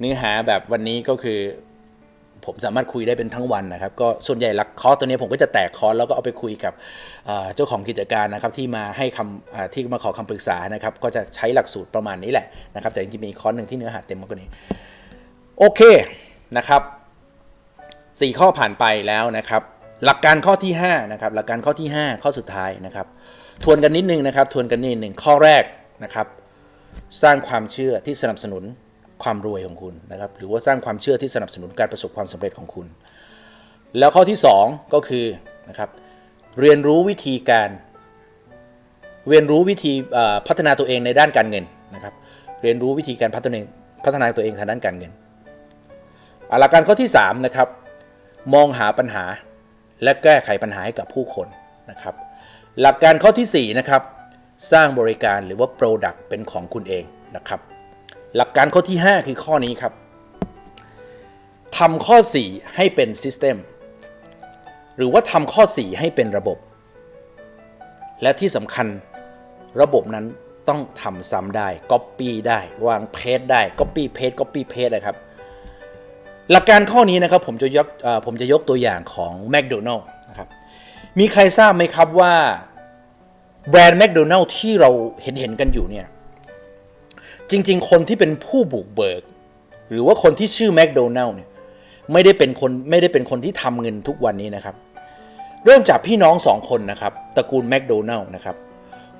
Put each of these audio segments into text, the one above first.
เนื้อหาแบบวันนี้ก็คือ ผมสามารถคุยได้เป็นทั้งวันนะครับ ก็ส่วนใหญ่ลักคอร์สตัวนี้ผมก็จะแตกคอร์สแล้วก็เอาไปคุยกับเจ้าของกิจการนะครับ ที่มาให้คำที่มาขอคำปรึกษานะครับ ก็จะใช้หลักสูตรประมาณนี้แหละนะครับ แต่จริงๆมีคอร์สหนึ่งที่เนื้อหาเต็มมากกว่านี้ โอเคนะครับสี่ข้อผ่านไปแล้วนะครับ หลักการข้อที่5นะครับหลักการข้อที่ 5 ข้อสุดท้ายนะครับ ทวนกันนิดนึงนะครับ ทวนกันนิดนึงข้อแรกนะครับ สร้างความเชื่อที่สนับสนุน ความรวยของคุณนะครับหรือว่าสร้างความเชื่อที่สนับสนุนการประสบความสำเร็จของคุณ แล้วข้อที่ 2 ก็คือนะครับเรียนรู้วิธีการ เรียนรู้วิธีพัฒนาตัวเองในด้านการเงินนะครับเรียนรู้วิธีการพัฒนาพัฒนาตัวเองทางด้านการเงินอะหลักการข้อที่3นะครับมองหาปัญหาและแก้ไขปัญหาให้กับผู้คนนะครับหลักการข้อที่4นะครับสร้างบริการหรือว่า Product เป็นของคุณเองนะครับ หลักการข้อที่ 5 คือข้อนี้ครับทำข้อ 4 ให้เป็น System หรือว่าทำข้อ 4 ให้เป็นระบบ และที่สำคัญระบบนั้นต้องทำซ้ำได้ Copy ได้ วางเพจได้ Copy Paste Copy Paste นะครับ หลักการข้อนี้นะครับผมจะยกผมจะยกตัวอย่างของ McDonald นะครับ มีใครทราบไหมครับว่าแบรนด์ McDonald ที่เราเห็นเห็นกันอยู่เนี่ย จริง ๆ คนที่เป็นผู้บุกเบิก หรือว่าคนที่ชื่อ McDonald เนี่ยไม่ได้เป็นคนไม่ได้เป็นคนที่ทำเงินทุกวันนี้นะครับ เริ่มจากพี่น้องสองคนนะครับตระกูล McDonald นะครับ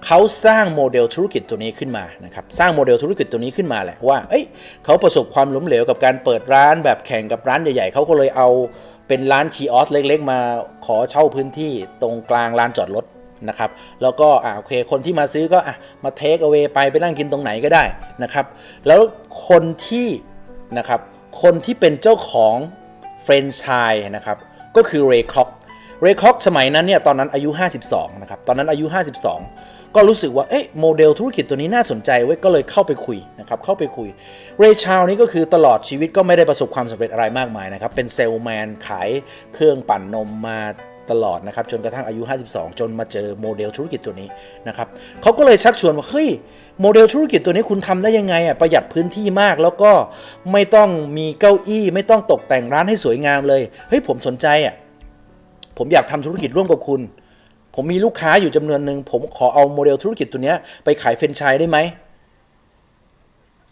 เขาสร้างโมเดลธุรกิจตัวนี้ขึ้นมานะครับสร้างโมเดลธุรกิจตัวนี้ขึ้นมาแหละว่าเอ้ยเขาประสบความล้มเหลวกับการเปิดร้านแบบแข่งกับร้านใหญ่ๆเขาก็เลยเอาเป็นร้านคีออสเล็ก ๆ มาขอเช่าพื้นที่ตรงกลางลานจอดรถ นะครับแล้วก็อ่าโอเคคนที่มาซื้อก็อะมาเทคเอา a y ไปไปนั่งกินตรงไหนก็ได้นะครับแล้วคนที่นะครับคนที่เป็นเจ้าของเฟรนไชส์นะครับก็คือเรย์คล็อกเรย์คอกสมัยนั้นเนี่ยตอนนั้นอายุ 52นะครับตอนนั้นอายุ 52 ก็รู้สึกว่าเอ๊ะโมเดลธุรกิจตัวนี้น่าสนใจเว้ยก็เลยเข้าไปคุยนะครับเข้าไปคุยเรย์ชาวนี่ก็คือตลอดชีวิตก็ไม่ได้ประสบความสำเร็จอะไรมากมายนะครับเป็นเซลแมนขายเครื่องปั่นนมมา ตลอดนะครับจนกระทั่งอายุ 52 จนมาเจอโมเดลธุรกิจตัวนี้นะครับเขาก็เลยชักชวนว่าเฮ้ยโมเดลธุรกิจตัวนี้คุณทำได้ยังไงอะประหยัดพื้นที่มาก แล้วก็ไม่ต้องมีเก้าอี้ ไม่ต้องตกแต่งร้านให้สวยงามเลยเฮ้ยผมสนใจอะผมอยากทำธุรกิจร่วมกับคุณ ผมมีลูกค้าอยู่จำนวนหนึ่งผมขอเอาโมเดลธุรกิจตัวนี้ไปขายเฟรนไชส์ได้ไหม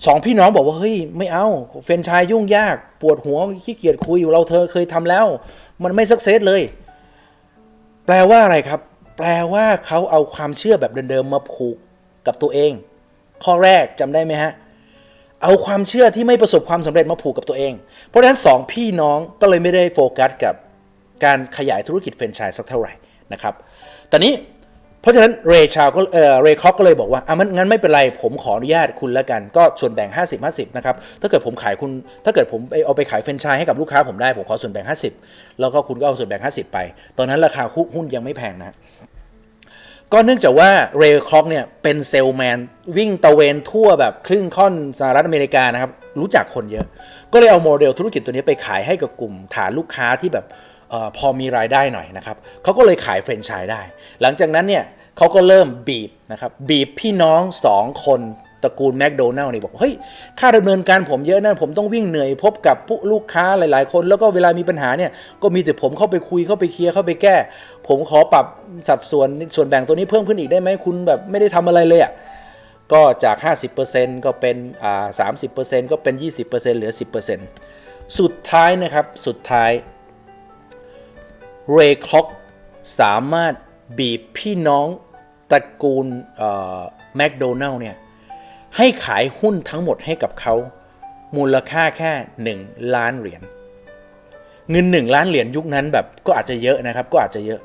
สองพี่น้องบอกว่าเฮ้ยไม่เอาเฟรนชส์ยุ่งยาก ปวดหัวขี้เกียจคุยเราเธอเคยทำแล้ว มันไม่สักเซสเลย แปลว่าอะไรครับ แปลว่าเขาเอาความเชื่อแบบเดิมๆมาผูกกับตัวเอง ข้อแรกจำได้ไหมฮะเอาความเชื่อที่ไม่ประสบความสำเร็จมาผูกกับตัวเอง เพราะฉะนั้นสองพี่น้องก็เลยไม่ได้โฟกัสกับการขยายธุรกิจแฟรนไชส์สักเท่าไหร่นะครับ ตอนนี้ เพราะฉะนั้นเรย์ชาวก็เออเรย์คอกก็เลยบอกว่าอะมันงั้นไม่เป็นไรผมขออนุญาตคุณแล้วกันก็ส่วนแบ่ง 50 50นะครับถ้าเกิดผมขายคุณถ้าเกิดผมไปเอาไปขายแฟรนไชส์ให้กับลูกค้าผมได้ผมขอส่วนแบ่ง 50 แล้วก็คุณก็เอาส่วนแบ่ง 50 ไป ตอนนั้นราคาหุ้นยังไม่แพงนะก็เนื่องจากว่าเรย์คอกเนี่ยเป็นเซลแมนวิ่งตะเวนทั่วแบบครึ่งค่อนสหรัฐอเมริกานะครับ รู้จักคนเยอะ ก็เลยเอาโมเดลธุรกิจตัวนี้ไปขายให้กับกลุ่มฐานลูกค้าที่แบบ ออพอมีรายได้หน่อยนะครับเขาก็เลยขายแฟรนไชส์ได้ หลังจากนั้นเนี่ยเขาก็เริ่มบีบนะครับบีบพี่น้อง 2 คนตระกูลแมคโดนัลล์นี่บอกเฮ้ยค่าดำเนินการผมเยอะนะผมต้องวิ่งเหนื่อยพบกับผู้ลูกค้าหลาย ๆ คน แล้วก็เวลามีปัญหาเนี่ยก็มีแต่ผมเข้าไปคุยเข้าไปเคลียร์เข้าไปแก้ ผมขอปรับสัดส่วนส่วนแบ่งตัวนี้เพิ่มขึ้นอีกได้ไหมคุณแบบไม่ได้ทำอะไรเลยอะ่ะก็จาก 50%ก็เป็นอ่า30%ก็เป็น 20%เหลือ 10%สุดท้ายนะครับสุดท้าย เรย์คล็อกสามารถบีบพี่น้องตระกูลแมคโดนัลล์เนี่ย ให้ขายหุ้นทั้งหมดให้กับเขามูลค่าแค่ 1 ล้านเหรียญเงิน 1 ล้านเหรียญยุคนั้นแบบก็อาจจะเยอะนะครับ ก็อาจจะเยอะ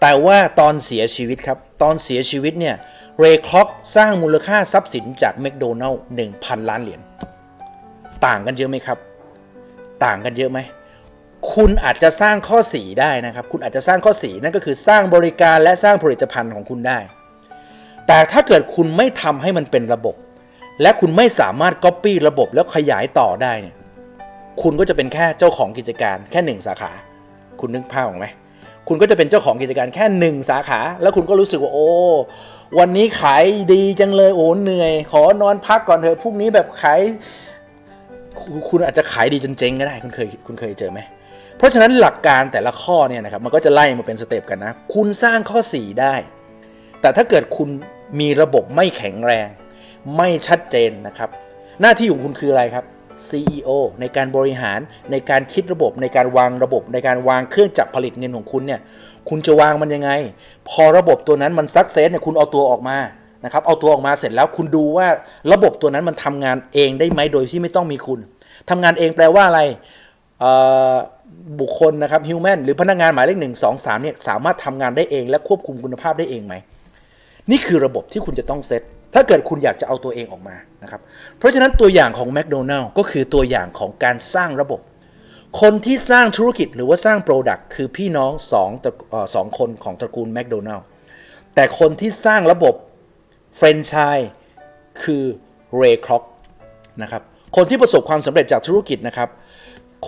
แต่ว่าตอนเสียชีวิตครับ ตอนเสียชีวิตเนี่ยเรย์คล็อกสร้างมูลค่าทรัพย์สินจากแมคโดนัลล์1,000 ล้านเหรียญต่างกันเยอะไหมครับ ต่างกันเยอะไหม คุณอาจจะสร้างข้อ4ได้นะครับ คุณอาจจะสร้างข้อ4นั่นก็คือสร้างบริการและสร้างผลิตภัณฑ์ของคุณได้ แต่ถ้าเกิดคุณไม่ทำให้มันเป็นระบบ และคุณไม่สามารถก๊อปปี้ระบบแล้วขยายต่อได้เนี่ยคุณก็จะเป็นแค่เจ้าของกิจการแค่หนึ่งสาขา คุณนึกภาพออกไหมคุณก็จะเป็นเจ้าของกิจการแค่หนึ่งสาขา แล้วคุณก็รู้สึกว่าโอ้วันนี้ขายดีจังเลยโอ้เหนื่อย ขอนอนพักก่อนเถอะพรุ่งนี้แบบขายคุณคุณอาจจะขายดีจนเจ๊งก็ได้ คุณเคยคุณเคยเจอไหม เพราะฉะนั้นหลักการแต่ละข้อเนี่ยนะครับมันก็จะไล่มาเป็นสเต็ปกันนะ คุณสร้างข้อ 4 ได้ แต่ถ้าเกิดคุณมีระบบไม่แข็งแรง ไม่ชัดเจนนะครับ หน้าที่ของคุณคืออะไรครับ CEO ในการบริหารในการคิดระบบในการวางระบบ ในการวางเครื่องจักรผลิตเงินของคุณเนี่ยคุณจะวางมันยังไง พอระบบตัวนั้นมันสักเซสเนี่ยคุณเอาตัวออกมานะครับเอาตัวออกมาเสร็จแล้วคุณดูว่าระบบตัวนั้นมันทำงานเองได้ไหมโดยที่ไม่ต้องมีคุณทำงานเองแปลว่าอะไรเอ่อ บุคคลนะครับฮิวแมนหรือพนักงานหมายเลขหนึ่งสองสามเนี่ยสามารถทำงานได้เอง และควบคุมคุณภาพได้เองไหม นี่คือระบบที่คุณจะต้องเซตถ้าเกิดคุณอยากจะเอาตัวเองออกมานะครับเพราะฉะนั้นตัวอย่างของ McDonald ก็คือตัวอย่างของการสร้างระบบ คนที่สร้างธุรกิจหรือว่าสร้างโปรดักต์คือพี่น้องสองสองคนของตระกูล McDonald แต่คนที่สร้างระบบแฟรนไชส์คือเรย์คร็อกนะครับคนที่ประสบความสำเร็จจากธุรกิจนะครับ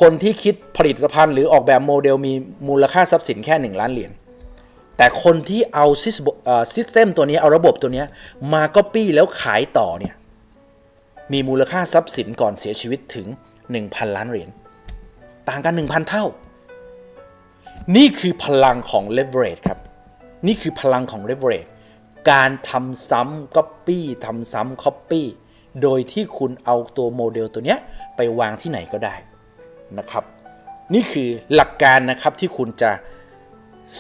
คนที่คิดผลิตภัณฑ์หรือออกแบบโมเดลมีมูลค่าทรัพย์สินแค่ 1 ล้านเหรียญ แต่คนที่เอาซิสเต็มตัวนี้เอาระบบตัวนี้มาก๊อปปี้แล้วขายต่อเนี่ยมีมูลค่าทรัพย์สินก่อนเสียชีวิตถึง 1,000 ล้านเหรียญ ต่างกัน 1,000 เท่า นี่คือพลังของ leverage ครับ นี่คือพลังของ leverage การทำซ้ำ copy ทำซ้ำ copy โดยที่คุณเอาตัวโมเดลตัวเนี้ยไปวางที่ไหนก็ได้ นะครับ นี่คือหลักการนะครับที่คุณจะ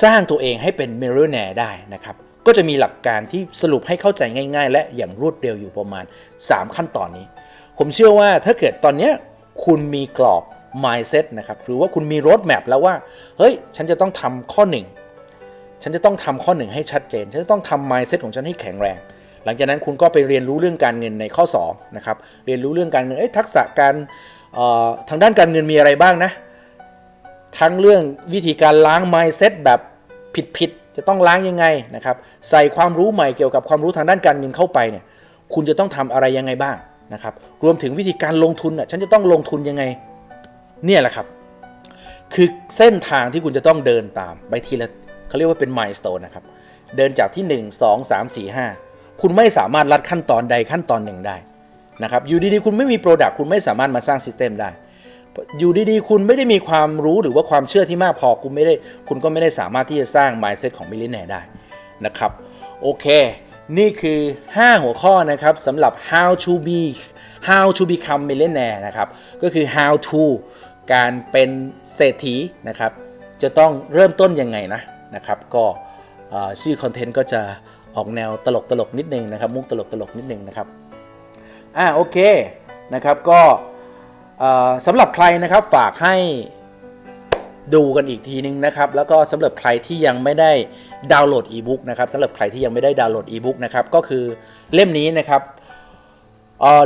สร้างตัวเองให้เป็นเมลเน r ได้นะครับ ก็จะมีหลักการที่สรุปให้เข้าใจง่าย ๆ และอย่างรวดเร็วอยู่ประมาณ 3 ขั้นตอนนี้ ผมเชื่อว่าถ้าเกิดตอนนี้คุณมีกรอบ mindset นะครับหรือว่าคุณมี road map แล้วว่า เฮ้ย ฉันจะต้องทำข้อ 1 ฉันจะต้องทำข้อ 1 ให้ชัดเจน ฉันจะต้องทำ mindset ของฉันให้แข็งแรง หลังจากนั้นคุณก็ไปเรียนรู้เรื่องการเงินในข้อ2นะครับเรียนรู้เรื่องการเงินทักษะการ ทางด้านการเงินมีอะไรบ้างนะ ทั้งเรื่องวิธีการล้าง mindset แบบผิดๆจะต้องล้างยังไงนะครับ ใส่ความรู้ใหม่เกี่ยวกับความรู้ทางด้านการเงินเข้าไปเนี่ย คุณจะต้องทำอะไรยังไงบ้างนะครับ รวมถึงวิธีการลงทุนอะฉันจะต้องลงทุนยังไง เนี่ยแหละครับ คือเส้นทางที่คุณจะต้องเดินตามไปทีละเขาเรียกว่าเป็น milestone นะครับ เดินจากที่ 1 2 3 4 5 คุณไม่สามารถลัดขั้นตอนใดขั้นตอนหนึ่งได้ นะครับอยู่ดีๆคุณไม่มี Product คุณไม่สามารถมาสร้าง System ได้ อยู่ดีๆ คุณไม่ได้มีความรู้หรือว่าความเชื่อที่มากพอคุณไม่ได้คุณก็ไม่ได้สามารถที่จะสร้าง mindset ของมิลเลนเนได้นะครับโอเค นี่คือ 5 หัวข้อนะครับสำหรับ how to be how to become millionaire นะครับก็คือ how to การเป็นเศรษฐีนะครับจะต้องเริ่มต้นยังไงนะนะครับก็ชื่อคอนเทนต์ก็จะออกแนวตลกตลกนิดนึงนะครับมุกตลกตลกนิดนึงนะครับ อ่าโอเคนะครับก็สำหรับใครนะครับฝากให้ดูกันอีกทีนึงนะครับ แล้วก็สำหรับใครที่ยังไม่ได้ดาวน์โหลดอีบุ๊กนะครับสำหรับใครที่ยังไม่ได้ดาวน์โหลดอีบุ๊กนะครับก็คือเล่มนี้นะครับ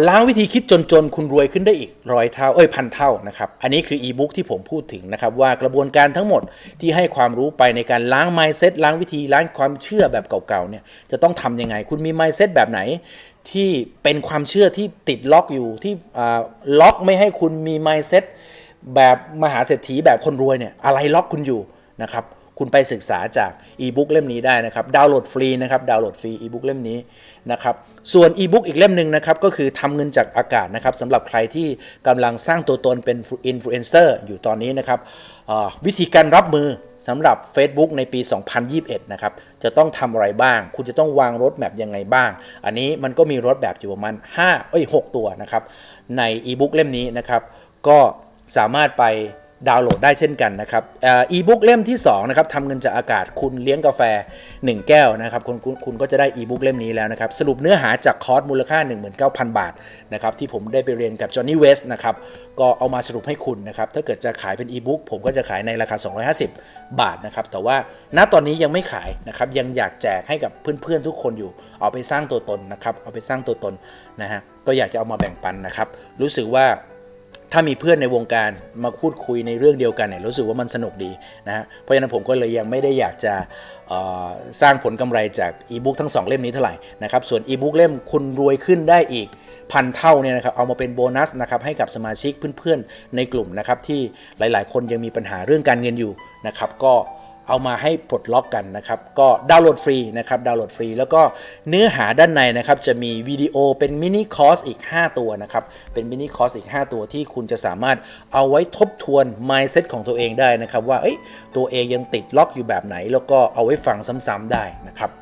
ล้างวิธีคิดจนๆ คุณรวยขึ้นได้อีกร้อยเท่า เอ้ยพันเท่านะครับ อันนี้คืออีบุ๊กที่ผมพูดถึงนะครับ ว่ากระบวนการทั้งหมดที่ให้ความรู้ไปในการล้าง mindset ล้างวิธีล้างความเชื่อแบบเก่าๆเนี่ยจะต้องทำยังไง คุณมี mindset แบบไหน ที่เป็นความเชื่อที่ติดล็อกอยู่ที่ล็อกไม่ให้คุณมี mindset แบบมหาเศรษฐีแบบคนรวยเนี่ยอะไรล็อกคุณอยู่นะครับ คุณไปศึกษาจากอีบุ๊กเล่มนี้ได้นะครับ ดาวน์โหลดฟรีนะครับ ดาวน์โหลดฟรีอีบุ๊กเล่มนี้นะครับ ส่วนอีบุ๊กอีกเล่มหนึ่งนะครับ ก็คือทำเงินจากอากาศนะครับสำหรับใครที่กำลังสร้างตัวตนเป็นอินฟลูเอนเซอร์อยู่ตอนนี้นะครับ วิธีการรับมือสำหรับ Facebook ในปี 2021 นะครับ จะต้องทำอะไรบ้าง คุณจะต้องวางรถแมพยังไงบ้าง อันนี้มันก็มีรถแบบอยู่ประมาณ 5 เอ้ย 6 ตัวนะครับ ในอีบุ๊กเล่มนี้นะครับ ก็สามารถไป ดาวน์โหลดได้เช่นกันนะครับอีบุ๊กเล่มที่2นะครับทำเงินจากอากาศคุณเลี้ยงกาแฟ 1 แก้วนะครับคุณคณคุณก็จะได้อีบุ๊กเล่มนี้แล้วนะครับ สรุปเนื้อหาจากคอร์สมูลค่า 19,000 บาทนะครับที่ผมได้ไปเรียนกับจอห์นนี่เวสต์นะครับก็เอามาสรุปให้คุณนะครับ ถ้าเกิดจะขายเป็นอีบุ๊กผมก็จะขายในราคา 250 บาทนะครับแต่ว่าณตอนนี้ยังไม่ขายนะครับยังอยากแจกให้กับเพื่อนๆทุกคนอยู่ เอาไปสร้างตัวตนนะครับเอาไปสร้างตัวตนนะฮะก็อยากจะเอามาแบ่งปันนะครับรู้สึกว่า ถ้ามีเพื่อนในวงการมาพูดคุยในเรื่องเดียวกันเนี่ยรู้สึกว่ามันสนุกดีนะฮะเพราะฉะนั้นผมก็เลยยังไม่ได้อยากจะสร้างผลกำไรจากอีบุ๊กทั้ง 2 เล่มนี้เท่าไหร่นะครับส่วนอีบุ๊กเล่มคุณรวยขึ้นได้อีกพันเท่าเนี่ยนะครับเอามาเป็นโบนัสนะครับให้กับสมาชิกเพื่อนๆในกลุ่มนะครับที่หลายๆ คนยังมีปัญหาเรื่องการเงินอยู่นะครับก็ เอามาให้ปลดล็อกกันนะครับ ก็ดาวน์โหลดฟรีนะครับดาวน์โหลดฟรี แล้วก็เนื้อหาด้านในนะครับ จะมีวิดีโอเป็นมินิคอร์สอีก 5 ตัวนะครับ เป็นมินิคอร์สอีก 5 ตัวที่คุณจะสามารถเอาไว้ทบทวน mindset ของตัวเองได้นะครับ ว่าเอ้ตัวเองยังติดล็อกอยู่แบบไหน แล้วก็เอาไว้ฟังซ้ำๆได้นะครับ